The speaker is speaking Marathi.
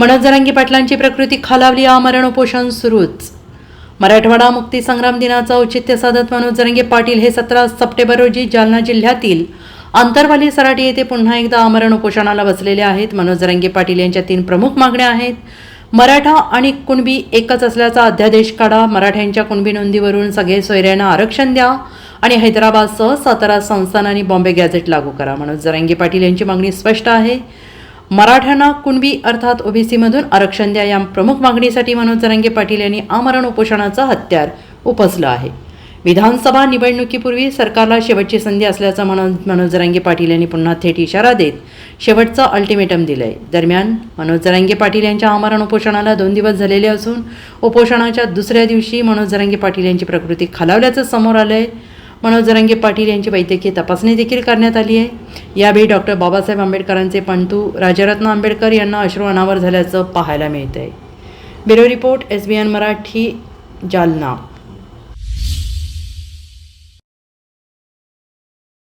मनोज जरांगी पाटलांची प्रकृती खालावली आमरण उपोषण सुरूच. मराठवाडा मुक्ती संग्राम दिनाचं औचित्य साधत मनोज जरांगे पाटील हे सतरा सप्टेंबर रोजी जालना जिल्ह्यातील आंतरवाली सराटी येथे पुन्हा एकदा आमरण उपोषणाला बसलेले आहेत. मनोज पाटील यांच्या तीन प्रमुख मागण्या आहेत. मराठा आणि कुणबी एकच असल्याचा अध्यादेश काढा. मराठ्यांच्या कुणबी नोंदीवरून सगळे सोयऱ्यांना आरक्षण द्या आणि हैदराबादसह सातारा संस्थान आणि बॉम्बे गॅझेट लागू करा. मनोज जरांगे पाटील यांची मागणी स्पष्ट आहे. मराठ्यांना कुणबी अर्थात ओबीसीमधून आरक्षण द्या या प्रमुख मागणीसाठी मनोज जरांगे पाटील यांनी आमरण उपोषणाचं हत्यार उपसलं आहे. विधानसभा निवडणुकीपूर्वी सरकारला शेवटची संधी असल्याचं मनोज मनोज जरांगे पाटील यांनी पुन्हा थेट इशारा देत शेवटचं अल्टिमेटम दिलंय. दरम्यान मनोज जरांगे पाटील यांच्या आमरण उपोषणाला दोन दिवस झालेले असून उपोषणाच्या दुसऱ्या दिवशी मनोज जरांगे पाटील यांची प्रकृती खालावल्याचं समोर आलं आहे मनोज जरांगे पाटील यांची वैद्यकीय तपासणी देखील करण्यात आली आहे. यावेळी डॉक्टर बाबासाहेब आंबेडकरांचे पंतू राजरत्न आंबेडकर यांना अश्रू अनावर झाल्याचं पाहायला मिळतंय. Bureau report S B N Marathi Jalna.